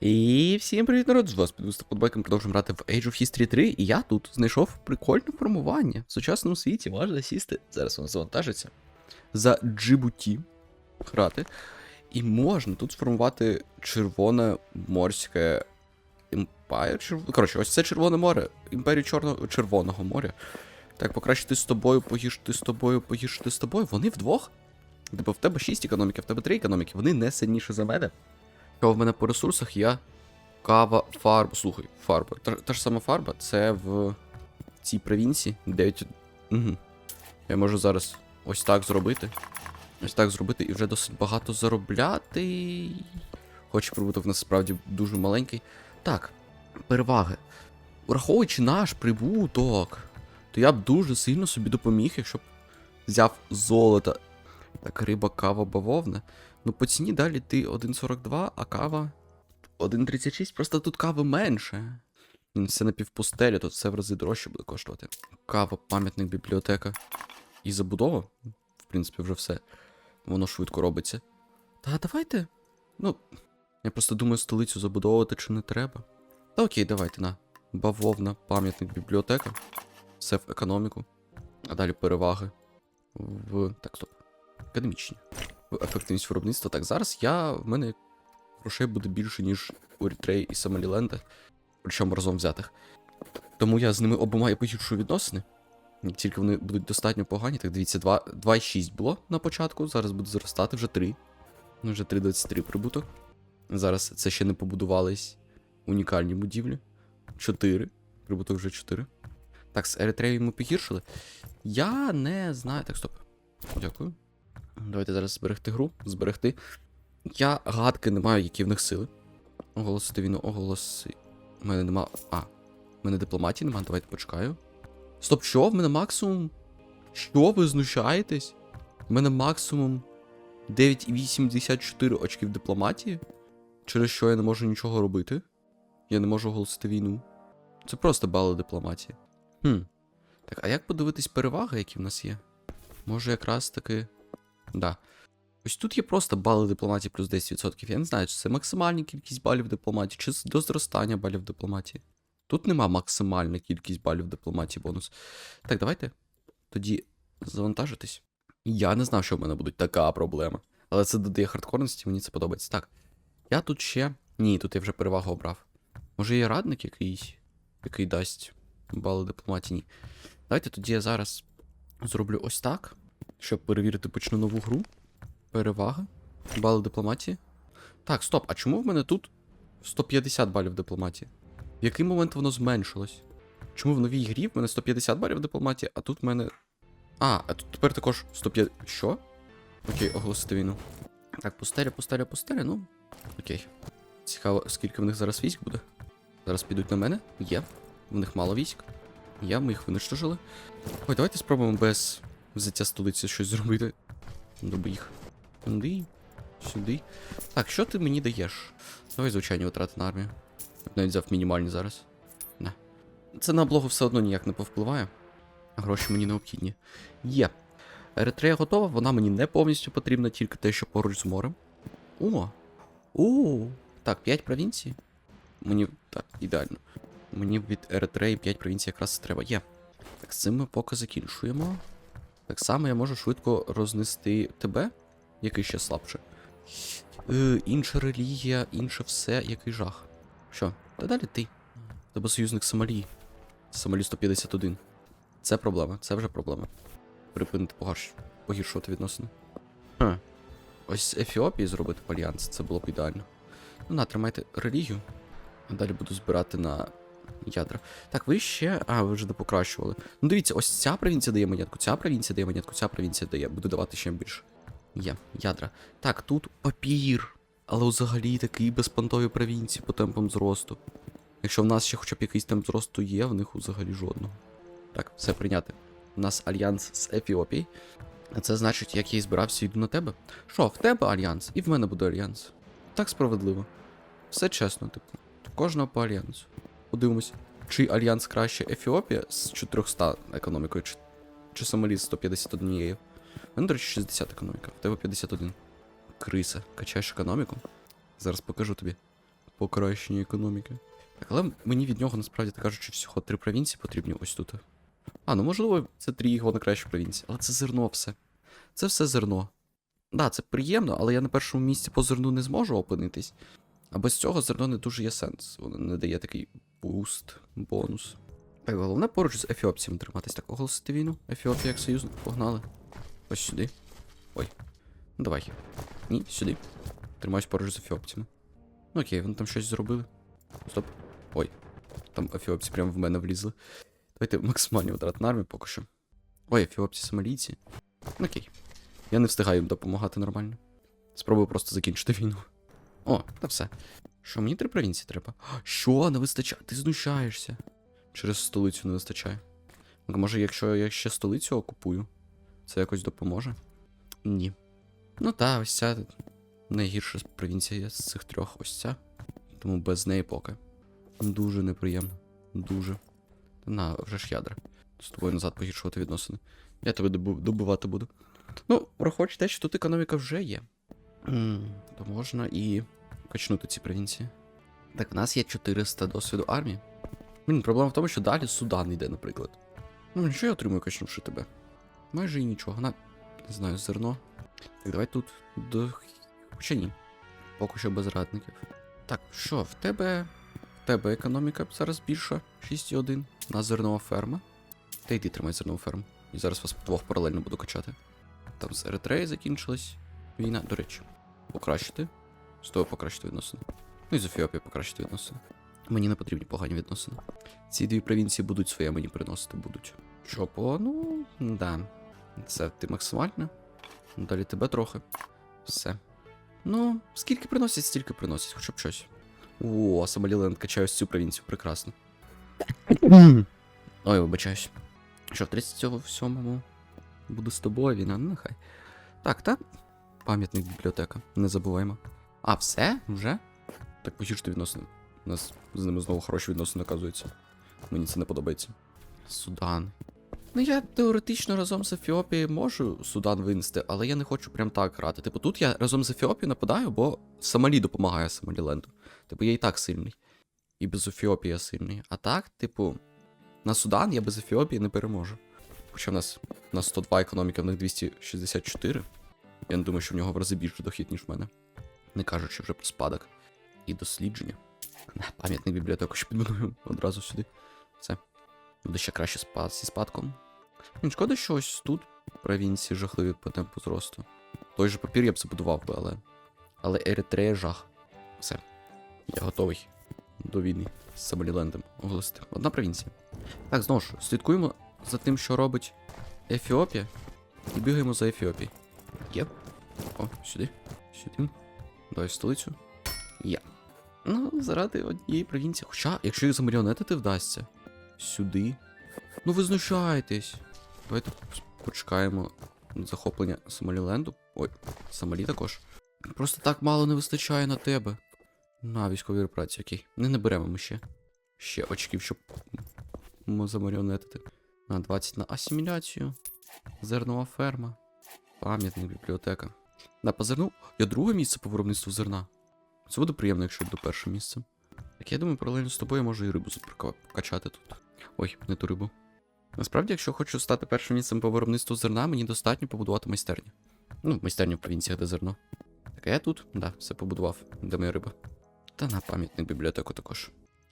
І всім привіт, народ! З вас підвista подбайком продовжуємо грати в Age of History 3, і я тут знайшов прикольне формування. В сучасному світі можна сісти, зараз воно завантажиться, за Джибуті грати. І можна тут сформувати червоне морське. Черв... Коротше, ось це Червоне море, імперію Чорного Червоного моря. Так, покращити з тобою, погіршити з тобою, погіршити з тобою. Вони вдвох. Типу, в тебе 6 економіки, в тебе 3 економіки, вони не сильніші за мене. Що в мене по ресурсах я кава, фарба. Слухай, фарба. Та, та ж сама фарба, це в цій провінції 9. Угу. Я можу зараз ось так зробити. Ось так зробити і вже досить багато заробляти. Хоч прибуток насправді дуже маленький. Так, переваги. Враховуючи наш прибуток, то я б дуже сильно собі допоміг, якщо б взяв золото. Так, риба, кава, бавовна. Ну, по ціні далі ти 1,42, а кава 1,36. Просто тут кави менше. М, Це напівпустелі, тут все в рази дорожче буде коштувати. Кава, пам'ятник, бібліотека і забудова. В принципі, вже все. Воно швидко робиться. Та давайте. Ну, я просто думаю, столицю забудовувати чи не треба. Та окей, давайте на. Бавовна, пам'ятник, бібліотека. Все в економіку. А далі переваги. В. Так, стоп. Економічні. Ефективність виробництва. Так, зараз я. В мене грошей буде більше, ніж у Рітреї і Самаліленда. Причому разом взятих. Тому я з ними обома і погіршую відносини. Тільки вони будуть достатньо погані. Так, дивіться, 2 2,6 було на початку, зараз буде зростати вже 3. Ну, вже 3,23 прибуток. Зараз це ще не побудувались унікальні будівлі. 4. Прибуток вже 4. Так, з Еритреєю ми погіршили. Я не знаю. Так, стоп. Дякую. Давайте зараз зберегти гру. Зберегти. Я гадки не маю, які в них сили. Оголосити війну, оголоси. У мене нема. А, в мене дипломатії нема, давайте почекаю. Стоп, що? В мене максимум. Що ви знущаєтесь? У мене максимум 9,84 очків дипломатії. Через що я не можу нічого робити. Я не можу оголосити війну. Це просто бали дипломатії. Хм. Так, а як подивитись переваги, які в нас є? Може, якраз таки. Да. Ось тут є просто бали дипломатії плюс 10%. Я не знаю, чи це максимальна кількість балів дипломатії, чи до зростання балів дипломатії. Тут нема максимальна кількість балів дипломатії бонус. Так, давайте тоді завантажитись. Я не знав, що в мене буде така проблема. Але це додає хардкорності, мені це подобається. Так. Я тут ще. Ні, тут я вже перевагу обрав. Може є радник якийсь, який дасть бали дипломатії? Ні. Давайте тоді я зараз зроблю ось так, щоб перевірити почну нову гру. Перевага. Бали дипломатії. Так, стоп, а чому в мене тут 150 балів дипломатії? В який момент воно зменшилось? Чому в новій грі в мене 150 балів дипломатії, а тут в мене. А, а тут тепер також 150. Що? Окей, оголосити війну. Так, пустеля, пустеля, пустеля, ну. Окей. Цікаво, скільки в них зараз військ буде. Зараз підуть на мене. Є. В них мало військ. Є, ми їх винищили. Ой, давайте спробуємо без взяття столиці щось зробити. Доби їх. Сюди. Сюди. Так, що ти мені даєш? Давай звичайні витрати на армію. Навіть взяв мінімальні зараз. Не. Це на облогу все одно ніяк не повпливає. Гроші мені необхідні. Є. Еритрея готова, вона мені не повністю потрібна, тільки те, що поруч з морем. О! О! Так, 5 провінцій. Мені. Так, ідеально. Мені від Еритреї 5 провінцій якраз треба. Є. Так, з цим ми поки закінчуємо. Так само я можу швидко рознести тебе, який ще слабше. Е, інша релігія, інше все, який жах. Що? Та далі ти. Тебе союзник Сомалі. Сомалі 151. Це проблема, це вже проблема. Припинити погаш... погіршувати відносини. Ха. Ось з Ефіопії зробити альянс, це було б ідеально. Ну, на, тримайте релігію. А далі буду збирати на ядра. Так, ви ще. А, ви вже допокращували. Ну дивіться, ось ця провінція дає монетку, ця провінція дає монетку, ця провінція дає. Буду давати ще більше. Є, ядра. Так, тут папір. Але взагалі такий безпонтові провінції по темпам зросту. Якщо в нас ще хоча б якийсь темп зросту є, в них взагалі жодного. Так, все прийняти. У нас альянс з Ефіопією. А це значить, як я і збирався, йду на тебе. Що, в тебе альянс, і в мене буде альянс. Так справедливо. Все чесно, типу. Кожного по альянсу. Подивимось, чий альянс краще Ефіопія з 400 економікою, чи, чи Сомалі з 151. У мене, до речі, 60 економіка, в тебе 51. Криса, качаєш економіку? Зараз покажу тобі. покращення економіки. Так, але мені від нього насправді так кажучи, всього три провінції потрібні ось тут. А, ну можливо, це три його найкращі провінції, але це зерно все. Це все зерно. Да, це приємно, але я на першому місці по зерну не зможу опинитись. А без цього зерно не дуже є сенс. Воно не дає такий буст, бонус. Так, головне поруч з ефіопцями триматись. Так, оголосити війну. Ефіопія як союзник. Погнали. Ось сюди. Ой. Ну давай. Ні, сюди. Тримаюсь поруч з ефіопцями. Ну окей, вони там щось зробили. Стоп. Ой. Там ефіопці прямо в мене влізли. Давайте максимальні витрат на армію поки що. Ой, ефіопці, сомалійці. Ну, Окей. Я не встигаю їм допомагати нормально. Спробую просто закінчити війну. О, та все. Що, мені три провінції треба? Що, не вистачає? Ти знущаєшся. Через столицю не вистачає. Може, якщо я ще столицю окупую, це якось допоможе? Ні. Ну та, ось ця найгірша провінція з цих трьох, ось ця. Тому без неї поки. Дуже неприємно. Дуже. На, вже ж ядра. З тобою назад погіршувати відносини. Я тебе добивати буду. Ну, враховуючи те, що тут економіка вже є. То можна і качнути ці провінції. Так, в нас є 400 досвіду армії. Блін, проблема в тому, що далі Судан йде, наприклад. Ну, що я отримую, качнувши тебе? Майже і нічого. На, не знаю, зерно. Так, давай тут до. Хоча ні. Поки що без радників. Так, що, в тебе. В тебе економіка зараз більша. 6,1. На зернова ферма. Та йди тримай зернову ферму. І зараз вас двох паралельно буду качати. Там з Еритреї закінчилась війна, до речі. Покращити. З тобою покращити відносини. Ну і з Ефіопією покращити відносини. Мені не потрібні погані відносини. Ці дві провінції будуть своє мені приносити будуть. Що по, ну, да. Це ти максимально. Далі тебе трохи. Все. Ну, скільки приносять, стільки приносять, хоча б щось. О, Сомаліленд качаю ось цю провінцію, прекрасно. Ой, вибачаюсь. Що, в 37-му буду з тобою війна, ну нехай. Так, та? Пам'ятник бібліотека, не забуваємо. А, все? Вже? Так погіршити відносини. У нас з ними знову хороші відносини, оказується. Мені це не подобається. Судан. Ну, я теоретично разом з Ефіопією можу Судан винести, але я не хочу прям так грати. Типу, тут я разом з Ефіопією нападаю, бо Сомалі допомагає Сомаліленду. Типу, я і так сильний. І без Ефіопії я сильний. А так, типу, на Судан я без Ефіопії не переможу. Хоча в нас у нас 102 економіка, в них 264. Я не думаю, що в нього в рази більше дохід, ніж в мене. Не кажучи вже про спадок і дослідження. Пам'ятник бібліотеку ще підбудую одразу сюди. Все. Буде ще краще спад зі спадком. Ну, шкода, що ось тут провінції жахливі по темпу зросту. Той же папір я б забудував би, але. Але Еритрея жах. Все. Я готовий до війни з Сомалілендом оголосити. Одна провінція. Так, знову ж, слідкуємо за тим, що робить Ефіопія, і бігаємо за Ефіопією. Є. О, сюди. Сюди. Давай в столицю. Є. Ну, заради однієї провінції. Хоча, якщо їх замаріонетити вдасться. Сюди. Ну ви знущаєтесь. Давайте почекаємо захоплення Сомаліленду. Ой, Сомалі також. Просто так мало не вистачає на тебе. На військові операції, окей. Не наберемо ми ще. Ще очків, щоб замаріонетити. На 20 на асиміляцію. Зернова ферма. Пам'ятник, бібліотека. На по зерну. Я друге місце по виробництву зерна. Це буде приємно, якщо буду першим місцем. Так я думаю, паралельно з тобою я можу і рибу покачати тут. Ой, не ту рибу. Насправді, якщо хочу стати першим місцем по виробництву зерна, мені достатньо побудувати майстерню. Ну, майстерню в провінціях, де зерно. Так, я тут, да, все побудував, де моя риба. Та на пам'ятник бібліотеку також.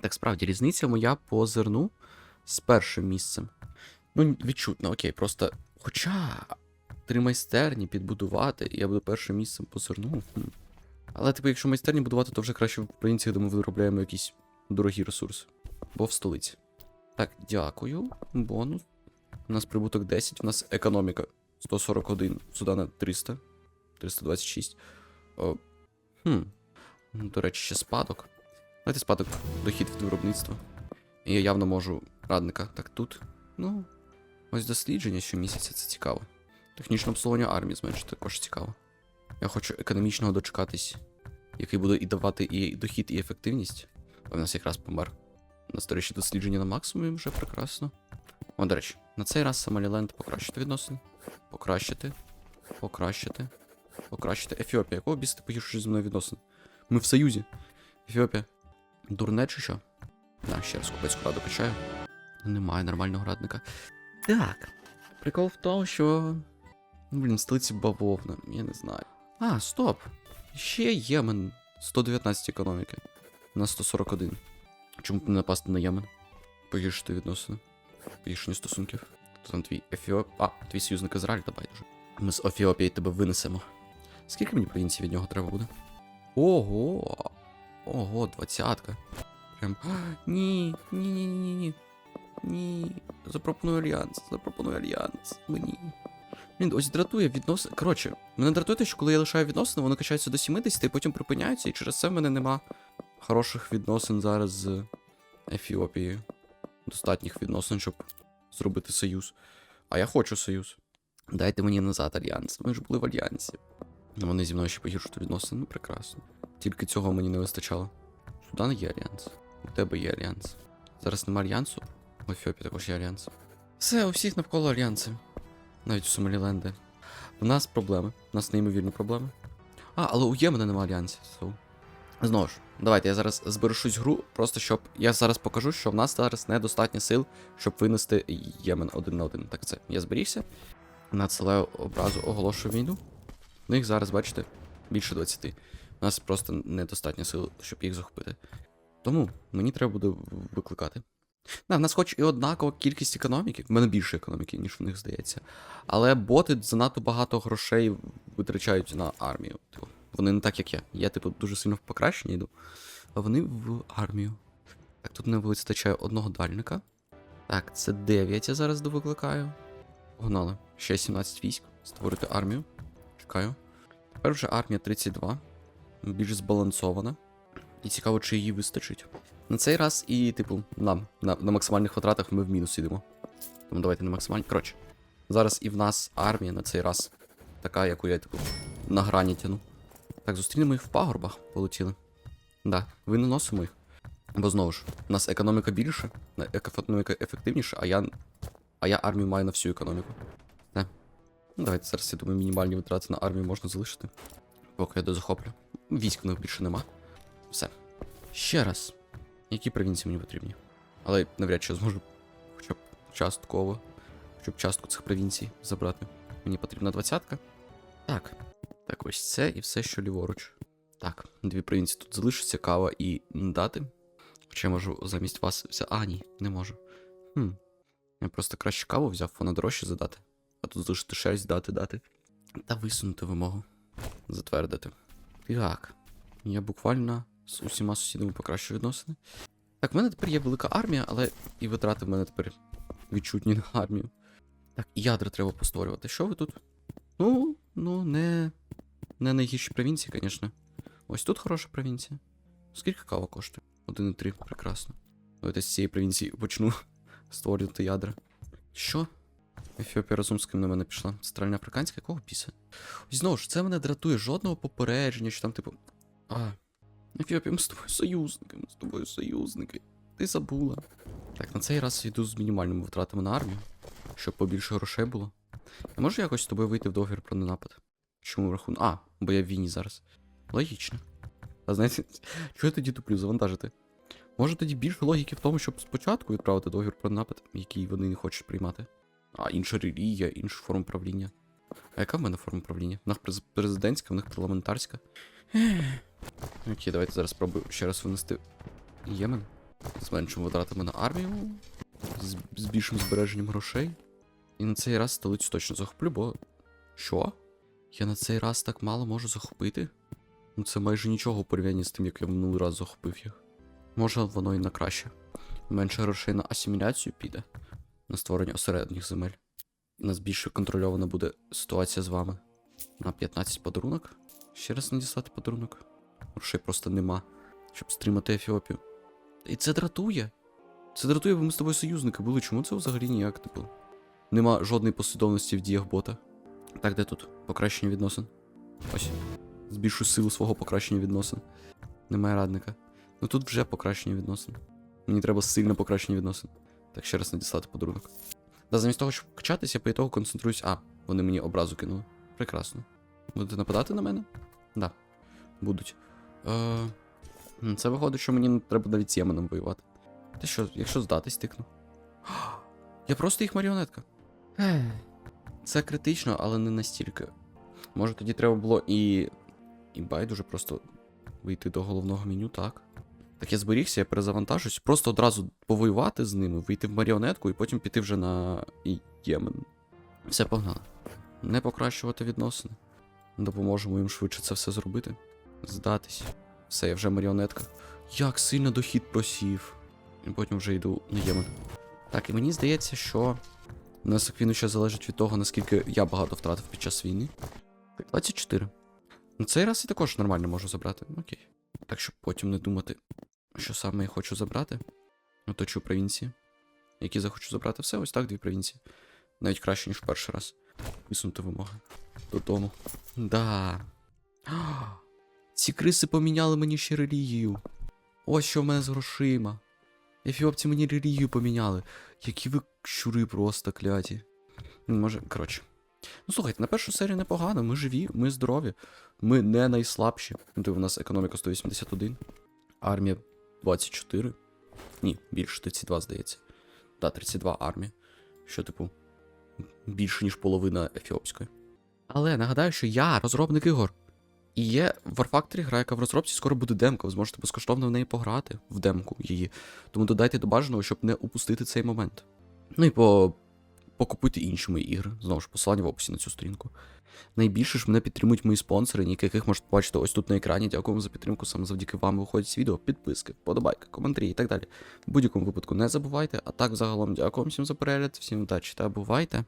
Так, справді, різниця моя по зерну з першим місцем. Ну, відчутно, окей, просто. Хоча три майстерні підбудувати, і я буду першим місцем по. Але, типу, якщо майстерні будувати, то вже краще в провінціях, де ми виробляємо якісь дорогі ресурси. Бо в столиці. Так, дякую. Бонус. У нас прибуток 10, у нас економіка 141, Судана 300, 326. О, хм. Ну, До речі, ще спадок. Давайте спадок дохід від виробництва. Я явно можу радника. Так тут. Ну. Ось дослідження щомісяця, це цікаво. Технічне обслуговування армії зменшити також цікаво. Я хочу економічного дочекатись, який буде і давати і дохід, і ефективність. А в нас якраз помер. У нас, до речі, дослідження на максимумі вже прекрасно. О, до речі, на цей раз Сомаліленд покращити відносини. Покращити. Покращити. Покращити. Ефіопія, якого біса ти погіршуєш зі мною відносини? Ми в союзі. Ефіопія. Дурне чи що? Да, ще раз купецьку раду качаю. Немає нормального радника. Так. Прикол в тому, що. Ну, Блін, столиці бавовна, я не знаю. А, стоп. Ще Ємен. 119 економіки. На 141. Чому б не напасти на Ємен? Погіршити відносини. Погіршення стосунків. Там твій Ефіоп. А, твій союзник Ізраїль, давай вже. Ми з Ефіопії тебе винесемо. Скільки мені провінцій від нього треба буде? Ого! Ого, двадцятка. Прям. Ні, ні, ні, ні, ні. Ні. Запропоную альянс. Запропоную альянс. Мені. Він ось дратує відносини. Коротше, мене дратує, те, що коли я лишаю відносини, вони качаються до 70 і потім припиняються, і через це в мене нема хороших відносин зараз з Ефіопією. Достатніх відносин, щоб зробити союз. А я хочу союз. Дайте мені назад альянс. Ми ж були в альянсі. Вони зі мною ще погіршують відносини. Ну, прекрасно. Тільки цього мені не вистачало. Судан є альянс. У тебе є альянс. Зараз нема альянсу. У Ефіопії також є альянс. Все, у всіх навколо альянси. Навіть у Сомаліленди. У нас проблеми. У нас неймовірні проблеми. А, але у Ємена нема альянсів. So. Знову ж, давайте я зараз зберу щось гру, просто щоб. Я зараз покажу, що в нас зараз недостатньо сил, щоб винести Ємен один на один. Так це. Я зберігся. Надсилаю образу, оголошую війну. У них зараз, бачите, більше 20. У нас просто недостатньо сил, щоб їх захопити. Тому мені треба буде викликати. Да, в нас хоч і однакова кількість економіки, в мене більше економіки, ніж в них здається. Але боти занадто багато грошей витрачають на армію. Типу, вони не так, як я. Я, типу, дуже сильно в покращення йду. А вони в армію. Так, тут не вистачає одного дальника. Так, це 9 я зараз довикликаю. Погнали. Ще 17 військ. Створити армію. Чекаю. Тепер вже армія 32. Більш збалансована. І цікаво, чи її вистачить. На цей раз і, типу, нам на, на максимальних витратах ми в мінус ідемо. Тому давайте на максимальні. Коротше, зараз і в нас армія на цей раз. Така, яку я, типу, на грані тяну. Так, зустрінемо їх в пагорбах, полетіли. Да, ви наносимо їх. Бо знову ж, у нас економіка більше, економіка ефективніша, а я. А я армію маю на всю економіку. Не. Ну, давайте зараз, я думаю, мінімальні витрати на армію можна залишити. Поки я дозахоплю. Військ в них більше нема. Все. Ще раз. Які провінції мені потрібні? Але навряд чи я зможу хоча б частково, хоча б частку цих провінцій забрати. Мені потрібна двадцятка. Так. Так, ось це і все, що ліворуч. Так, дві провінції тут залишиться, кава і дати. Хоча я можу замість вас взяти. А, ні, не можу. Хм. Я просто краще каву взяв, вона дорожче задати. А тут залишити шерсть дати, дати. Та висунути вимогу. Затвердити. Так. Я буквально з усіма сусідами покращую відносини. Так, в мене тепер є велика армія, але і витрати в мене тепер відчутні на армію. Так, і ядра треба постворювати. Що ви тут? Ну, ну, не. Не найгірші провінції, звісно. Ось тут хороша провінція. Скільки кава коштує? 1,3, прекрасно. Давайте з цієї провінції почну створювати ядра. Що? Ефіопія разом з ким на мене пішла. Центральна африканська, якого? Ось знову ж, це мене дратує жодного попередження, що там, типу. А. Ефіопія, ми з тобою союзники, ми з тобою союзники. Ти забула. Так, на цей раз йду з мінімальними витратами на армію, щоб побільше грошей було. Я можу якось з тобою вийти в договір про ненапад? Чому рахунок? А, бо я в війні зараз. Логічно. А знаєте, чого я тоді туплю завантажити? Може тоді більше логіки в тому, щоб спочатку відправити договір про напад, який вони не хочуть приймати. А інша релігія, інша форма правління. А яка в мене форма правління? В них президентська, в них парламентарська. Окей, давайте зараз спробую ще раз винести Ємен. Меншими витратами на армію. З, з більшим збереженням грошей. І на цей раз столицю точно захоплю, бо. Що? Я на цей раз так мало можу захопити? Ну це майже нічого у порівнянні з тим, як я минулий раз захопив їх. Може, воно і на краще. Менше грошей на асиміляцію піде, на створення осередніх земель. У нас більше контрольована буде ситуація з вами. На 15 подарунок. Ще раз надіслати подарунок. Грошей просто нема, щоб стримати Ефіопію. І це дратує. Це дратує, бо ми з тобою союзники були. Чому це взагалі ніяк, типу? Нема жодної послідовності в діях бота. Так, де тут? Покращення відносин. Ось. Збільшую силу свого покращення відносин. Немає радника. Ну тут вже покращення відносин. Мені треба сильне покращення відносин. Так, ще раз надіслати подарунок. Да, замість того, щоб качатися, я по ітогу концентруюсь. А, вони мені образу кинули. Прекрасно. Будете нападати на мене? Да. Будуть. Е... Це виходить, що мені не треба навіть з Єменом воювати. Ти що, якщо здатись, тикну. Я просто їх маріонетка. Це критично, але не настільки. Може тоді треба було і. І байдуже просто вийти до головного меню, так. Так я зберігся, я перезавантажусь, просто одразу повоювати з ними, вийти в маріонетку і потім піти вже на Ємен. Все погнали. Не покращувати відносини. Допоможемо їм швидше це все зробити. Здатись. Все, я вже маріонетка. Як сильно дохід просів. І потім вже йду на Ємен. Так, і мені здається, що Внесок війну ще залежить від того, наскільки я багато втратив під час війни. Так, 24. На цей раз я також нормально можу забрати. Ну, Окей. Так, щоб потім не думати, що саме я хочу забрати. Оточу провінції. Які захочу забрати все, ось так, дві провінції. Навіть краще, ніж перший раз. Висунути вимоги. Додому. Да. Ці криси поміняли мені ще релігію. Ось що в мене з грошима. Ефіопці мені релігію поміняли. Які ви щури просто кляті. Може, коротше. Ну слухайте, на першу серію непогано, ми живі, ми здорові, ми не найслабші. Ну, то в нас економіка 181, армія 24. Ні, більше 32, здається. Так, 32 армія. Що, типу, більше, ніж половина ефіопської. Але нагадаю, що я розробник ігор. І є War Factory гра, яка в розробці скоро буде демка. Ви зможете безкоштовно в неї пограти, в демку її. Тому додайте до бажаного, щоб не упустити цей момент. Ну і по... покупуйте інші мої ігри. Знову ж посилання в описі на цю сторінку. Найбільше ж мене підтримують мої спонсори, яких можете побачити ось тут на екрані. Дякую вам за підтримку. Саме завдяки вам виходять ці відео, підписки, подобайки, коментарі і так далі. В будь-якому випадку не забувайте. А так, загалом, дякую всім за перегляд, всім удачі та бувайте.